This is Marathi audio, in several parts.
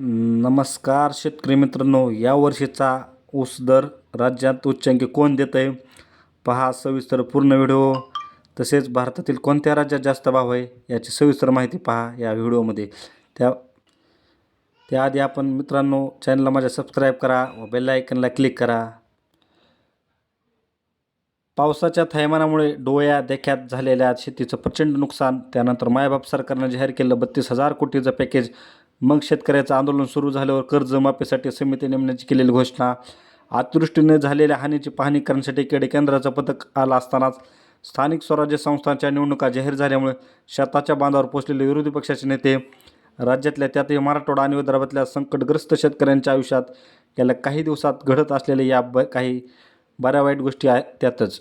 नमस्कार शेतकरी मित्रांनो या वर्षीचा ऊस दर राज्यात उच्चांकी कोण देत आहे? पहा सविस्तर पूर्ण व्हिडिओ. तसेच भारतातील कोणत्या राज्यात जास्त भाव आहे याची सविस्तर माहिती पहा या व्हिडिओमध्ये. त्या त्याआधी आपण मित्रांनो चॅनलला माझ्या सबस्क्राईब करा व बेल आयकनला क्लिक करा. पावसाच्या थैमानामुळे डोळ्या देख्यात झालेल्या शेतीचं प्रचंड नुकसान त्यानंतर मायबाप सरकारनं जाहीर केलं बत्तीस हजार कोटीचं पॅकेज मग शेतकऱ्याचं आंदोलन सुरू झाल्यावर कर्जमाफीसाठी समिती नेमण्याची केलेली घोषणा. अतिवृष्टीने झालेल्या हानीची पाहणी करण्यासाठी केडे केंद्राचं पथक आलं असतानाच स्थानिक स्वराज्य संस्थांच्या निवडणुका जाहीर झाल्यामुळे शेताच्या बांधावर पोचलेले विरोधी पक्षाचे नेते राज्यातल्या त्यातही मराठवाडा आणि विदर्भातल्या संकटग्रस्त शेतकऱ्यांच्या आयुष्यात गेल्या काही दिवसात घडत असलेल्या या ब काही बऱ्या वाईट गोष्टी आहेत त्यातच.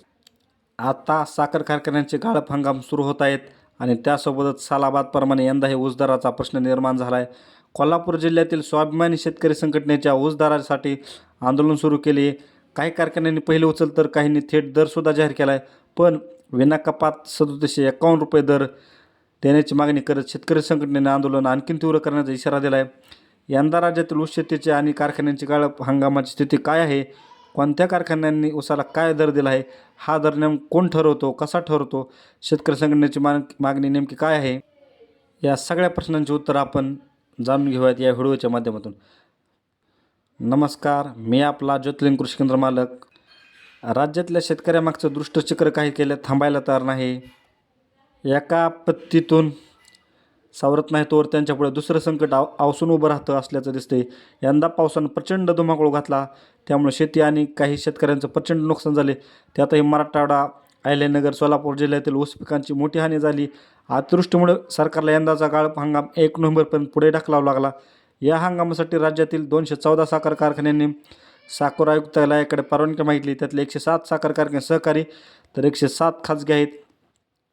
आता साखर कारखान्यांचे गाळप हंगाम सुरू होत आहेत. आणि त्यासोबतच सालाबादप्रमाणे यंदा हे ऊसदाराचा प्रश्न निर्माण झाला आहे कोल्हापूर जिल्ह्यातील स्वाभिमानी शेतकरी संघटनेच्या ऊसदारासाठी आंदोलन सुरू केले. काही कारखान्यांनी पहिले उचल तर काहींनी थेट दरसुद्धा जाहीर केला आहे पण विनाकपात सदोतीसशे एकावन्न रुपये दर देण्याची मागणी करत शेतकरी संघटनेने आंदोलन आणखीन तीव्र करण्याचा इशारा दिला आहे यंदा राज्यातील ऊस शेतीचे आणि कारखान्यांची गाळप हंगामाची स्थिती काय आहे? कोणत्या कारखान्यांनी उसाला काय दर दिला आहे? हा दर नेम कोण ठरवतो? कसा ठरवतो? शेतकरी संघटनेची माग मागणी नेमकी काय आहे? या सगळ्या प्रश्नांची उत्तर आपण जाणून घेऊयात या व्हिडिओच्या माध्यमातून. नमस्कार मी आपला ज्योतिर्लिंग कृषी केंद्र मालक. राज्यातल्या शेतकऱ्यामागचं दृष्टचक्र काही केलं थांबायला तयार नाही. एका आपत्तीतून सावरत नाही तोवर त्यांच्यापुढे दुसरं संकट आव आवसून उभं राहतं असल्याचं दिसते यंदा पावसानं प्रचंड धुमाकूळ घातला. त्यामुळे शेती आणि काही शेतकऱ्यांचं प्रचंड नुकसान झाले. त्यातही मराठवाडा अहिल्यानगर सोलापूर जिल्ह्यातील ऊस पिकांची मोठी हानी झाली. अतिवृष्टीमुळे सरकारला यंदाचा गाळप हंगाम एक नोव्हेंबरपर्यंत पुढे ढकलावा लागला. या हंगामासाठी राज्यातील दोनशे चौदा साखर कारखान्यांनी साखर आयुक्तालयाकडे परवानगी मागितली. त्यातले एकशे सात साखर कारखाने सहकारी तर एकशे सात खाजगी आहेत.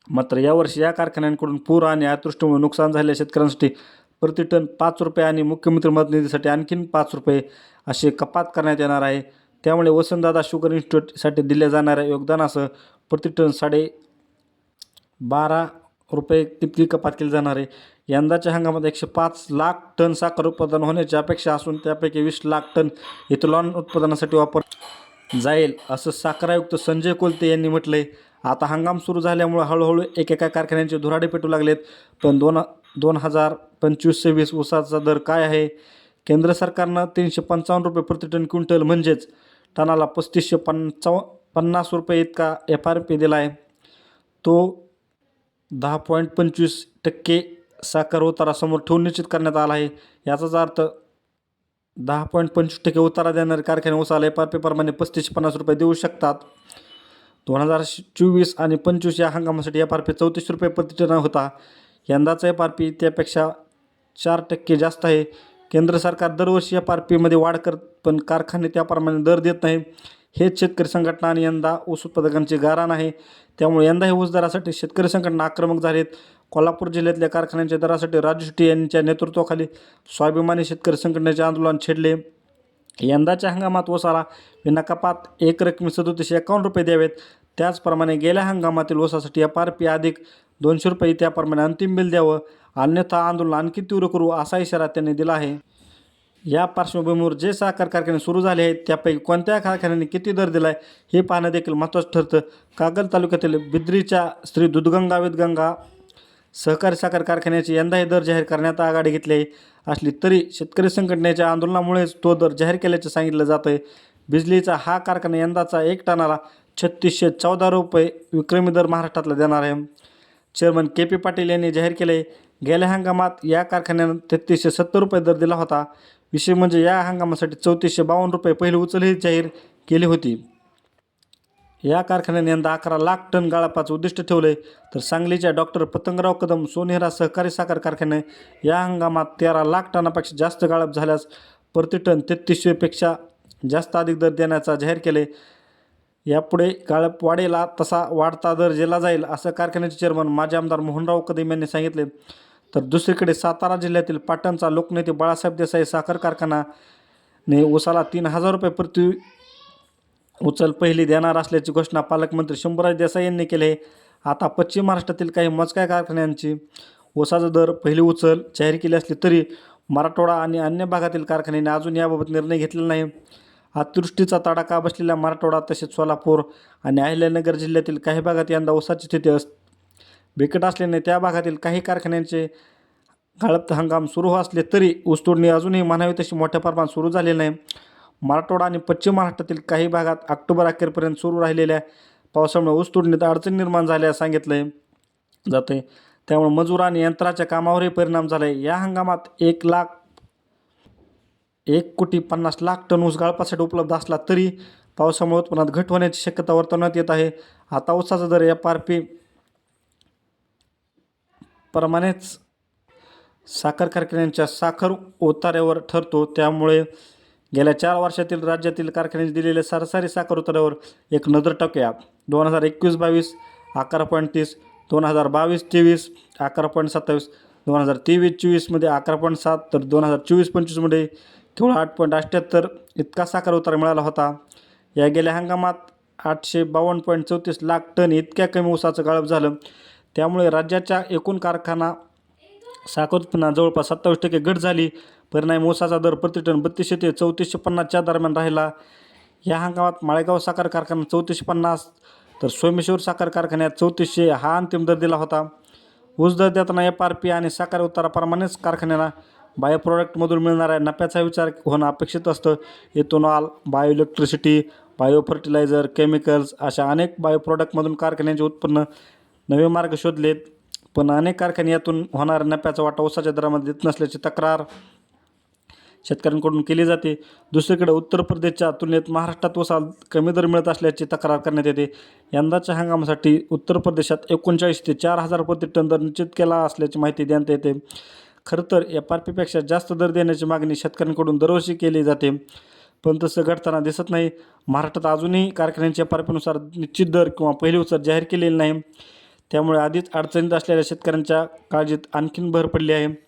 मात्र यावर्षी या कारखान्यांकडून पूर आणि अतृष्टीमुळे नुकसान झालेल्या शेतकऱ्यांसाठी प्रतिटन पाच रुपये आणि मुख्यमंत्री मदत निधीसाठी आणखीन पाच रुपये असे कपात करण्यात येणार आहे. त्यामुळे वसंतदादा शुगर इन्स्टिट्यूटसाठी दिल्या जाणाऱ्या योगदानासह प्रतिटन साडे बारा रुपये तितकी कपात केली जाणार आहे. यंदाच्या हंगामात एकशे पाच लाख टन साखर उत्पादन होण्याची अपेक्षा असून त्यापैकी वीस लाख टन इथलॉन उत्पादनासाठी वापर जाईल असं साखर आयुक्त संजय कोलते यांनी म्हटलं आहे आता हंगाम सुरू झाल्यामुळे हळूहळू एकेका कारखान्यांचे धुराडे पेटू लागलेत. पण दोन दोन हजार पंचवीस सव्वीस ऊसाचा दर काय आहे? केंद्र सरकारनं तीनशे पंचावन्न रुपये प्रति टन क्विंटल म्हणजेच टनाला पस्तीसशे पंचाव पन्नास रुपये इतका एफ आर पी दिला आहे. तो दहा पॉईंट पंचवीस टक्के साखर उतारा समोर ठेवून निश्चित करण्यात आला आहे. याचाच अर्थ दहा पॉईंट पंचवीस टक्के उतारा देणारे कारखाने उसाला एफ आर पीप्रमाणे पस्तीसशे पन्नास रुपये देऊ शकतात. दोन हजार चोवीस आणि पंचवीस या हंगामासाठी एफ आर पी चौतीस रुपये प्रति टन होता. यंदाचा एफ आर पी त्यापेक्षा चार टक्के जास्त आहे. केंद्र सरकार दरवर्षी एफ आर पीमध्ये वाढ करत पण कारखाने त्याप्रमाणे दर देत नाही. हेच शेतकरी संघटना आणि यंदा ऊस उत्पादकांचे गाराण आहे. त्यामुळे यंदा हे ऊस दरासाठी शेतकरी संघटना आक्रमक झालेत कोल्हापूर जिल्ह्यातल्या कारखान्यांच्या दरासाठी राजू शेट्टी यांच्या नेतृत्वाखाली स्वाभिमानी शेतकरी संघटनेचे आंदोलन छेडले. यंदाच्या हंगामात ओसाला विनाकपात एक रकमी सदोतीसशे एकावन्न रुपये द्यावेत. त्याचप्रमाणे गेल्या हंगामातील ओसासाठी एफ आर पी अधिक दोनशे रुपये त्याप्रमाणे अंतिम बिल द्यावं. अन्यथा आंदोलन आणखी तीव्र करू असा इशारा त्यांनी दिला आहे. या पार्श्वभूमीवर जे साखर कारखाने सुरू झाले आहेत त्यापैकी कोणत्या कारखान्याने किती दर दिला आहे हे पाहणं देखील महत्त्वाचं ठरतं. कागल तालुक्यातील बिद्रीच्या श्री दुधगंगा वेदगंगा सहकारी साखर कारखान्याचे यंदा हे दर जाहीर करण्यात आघाडी घेतली आहे. असली तरी शेतकरी संघटनेच्या आंदोलनामुळेच तो दर जाहीर केल्याचे सांगितलं जातं आहे बिजलीचा हा कारखाना यंदाचा एक टनाला छत्तीसशे चौदा रुपये विक्रमी दर महाराष्ट्रातला देणार आहे. चेअरमन के पी पाटील यांनी जाहीर केले गेल्या हंगामात या कारखान्यानं तेहतीसशे सत्तर रुपये दर दिला होता. विषय म्हणजे या हंगामासाठी चौतीसशे बावन्न रुपये पहिली उचलही जाहीर केली होती. या कारखान्याने यंदा अकरा लाख टन गाळपाचं उद्दिष्ट ठेवलं आहे तर सांगलीच्या डॉक्टर पतंगराव कदम सोनेरा सहकारी साखर कारखाने या हंगामात तेरा लाख टनापेक्षा जास्त गाळप झाल्यास प्रति टन तेहतीसशेपेक्षा जास्त अधिक दर देण्याचा जाहीर केले यापुढे गाळप वाढेला तसा वाढता दर दिला जाईल असं कारखान्याचे चेअरमन माजी आमदार मोहनराव कदम यांनी सांगितले तर दुसरीकडे सातारा जिल्ह्यातील पाटणचा लोकनेते बाळासाहेब देसाई साखर कारखानाने उसाला तीन हजार रुपये प्रति उचल पहिली देणार असल्याची घोषणा पालकमंत्री शंभूराज देसाई यांनी केली आहे. आता पश्चिम महाराष्ट्रातील काही मोजक्या कारखान्यांची ऊसाचा दर पहिली उचल जाहीर केली असली तरी मराठवाडा आणि अन्य भागातील कारखान्यांनी अजून याबाबत निर्णय घेतलेला नाही. अतिवृष्टीचा तडाखा बसलेला मराठवाडा तसेच सोलापूर आणि अहिल्यानगर जिल्ह्यातील काही भागात यंदा ऊसाची स्थिती अस बिकट असल्याने त्या भागातील काही कारखान्यांचे गाळप हंगाम सुरू असले तरी ऊसतोडणी अजूनही म्हणावी तशी मोठ्या प्रमाणात सुरू झाली नाही. मराठवाडा आणि पश्चिम महाराष्ट्रातील काही भागात ऑक्टोबर अखेरपर्यंत सुरू राहिलेल्या पावसामुळे ऊसतोडणीत अडचण निर्माण झाल्यास सांगितलं आहे जाते त्यामुळे मजूर आणि यंत्राच्या कामावरही परिणाम झाला आहे या हंगामात एक लाख एक कोटी पन्नास लाख टन ऊस गाळपासाठी उपलब्ध असला तरी पावसामुळे उत्पन्नात घट होण्याची शक्यता वर्तवण्यात येत आहे. आता ऊसाचा दर एफ आर पी प्रमाणेच साखर कारखान्यांच्या साखर उतार्यावर ठरतो. त्यामुळे गेल्या चार वर्षातील राज्यातील कारखान्यांनी दिलेल्या सरासरी साखर उतार्यावर एक नजर टाकूया. दोन हजार एकवीस बावीस अकरा पॉईंट तीस दोन हजार बावीस तेवीस अकरा पॉईंट सत्तावीस दोन हजार तेवीस चोवीसमध्ये अकरा पॉईंट सात तर दोन हजार चोवीस पंचवीसमध्ये केवळ आठ पॉईंट अठ्ठ्याहत्तर इतका साखर उतारा मिळाला होता. या गेल्या हंगामात आठशे बावन्न पॉईंट चौतीस लाख टन इतक्या कमी ऊसाचं गाळप झालं. त्यामुळे राज्याच्या एकूण कारखाना साखर उत्पन्नात जवळपास सत्तावीस टक्के घट झाली. परिणामी ऊसाचा दर प्रति टन बत्तीसशे ते चौतीसशे पन्नासच्या दरम्यान राहिला. या हंगामात माळेगाव साखर कारखान्यात चौतीसशे पन्नास तर सोमेश्वर साखर कारखान्यात चौतीसशे हा अंतिम दर दिला होता. ऊस दर देताना एफ आर पी आणि साखर उताराप्रमाणेच कारखान्याला बायो प्रॉडक्टमधून मिळणाऱ्या नफ्याचा विचार होणं अपेक्षित असतं. Ethanol bio electricity bio fertiliser chemicals अशा अनेक बायो प्रॉडक्टमधून कारखान्यांचे उत्पन्न नवे मार्ग शोधलेत. पण अनेक कारखाने यातून होणाऱ्या नफ्याचा वाटा ऊसाच्या दरामध्ये देत नसल्याची तक्रार शेतकऱ्यांकडून केली जाते. दुसरीकडे उत्तर प्रदेशच्या तुलनेत महाराष्ट्रात वसाल कमी दर मिळत असल्याची तक्रार करण्यात येते. यंदाच्या हंगामासाठी उत्तर प्रदेशात एकोणचाळीस ते चार हजार प्रति टन दर निश्चित केला असल्याची माहिती देण्यात येते. खरं तर एफ आर पीपेक्षा जास्त दर देण्याची मागणी शेतकऱ्यांकडून दरवर्षी केली जाते. पण तसं घडताना दिसत नाही. महाराष्ट्रात अजूनही कारखान्यांच्या एफ निश्चित दर किंवा पहिली उचल जाहीर केलेली नाही. त्यामुळे आधीच अडचणीत असलेल्या शेतकऱ्यांच्या काळजीत आणखीन भर पडली आहे.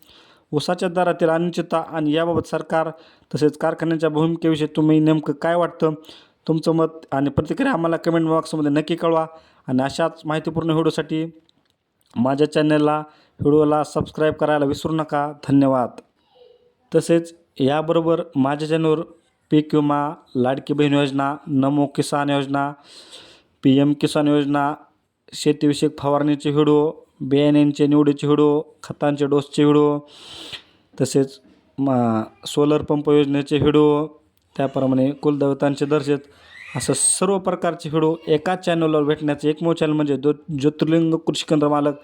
ऊसाच्या दरातील अनिश्चितता आणि याबाबत सरकार तसेच कारखान्याच्या भूमिकेविषयी तुम्ही नेमकं काय वाटतं? तुमचं मत आणि प्रतिक्रिया आम्हाला कमेंट बॉक्समध्ये नक्की कळवा. आणि अशाच माहितीपूर्ण व्हिडिओसाठी माझ्या चॅनलला व्हिडिओला सबस्क्राईब करायला विसरू नका. धन्यवाद. तसेच याबरोबर माझ्या चॅनलवर पीक विमा लाडकी बहीण योजना नमो किसान योजना पी एम किसान योजना शेतीविषयक फवारणीचे व्हिडिओ बियाण्यांचे निवडीचे व्हिडिओ खतांचे डोसचे व्हिडिओ तसेच म सोलर पंप योजनेचे व्हिडिओ त्याप्रमाणे कुलदेवतांचे दर्शन असं सर्व प्रकारचे व्हिडिओ एकाच चॅनलवर भेटण्याचं एकमेव चॅनल म्हणजे दो ज्योतिर्लिंग कृषी केंद्र मालक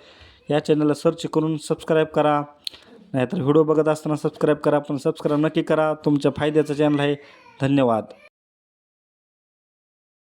या चॅनलला सर्च करून सबस्क्राईब करा. नाहीतर व्हिडिओ बघत असताना सबस्क्राईब करा पण सबस्क्राईब नक्की करा. तुमच्या फायद्याचं चॅनल आहे. धन्यवाद.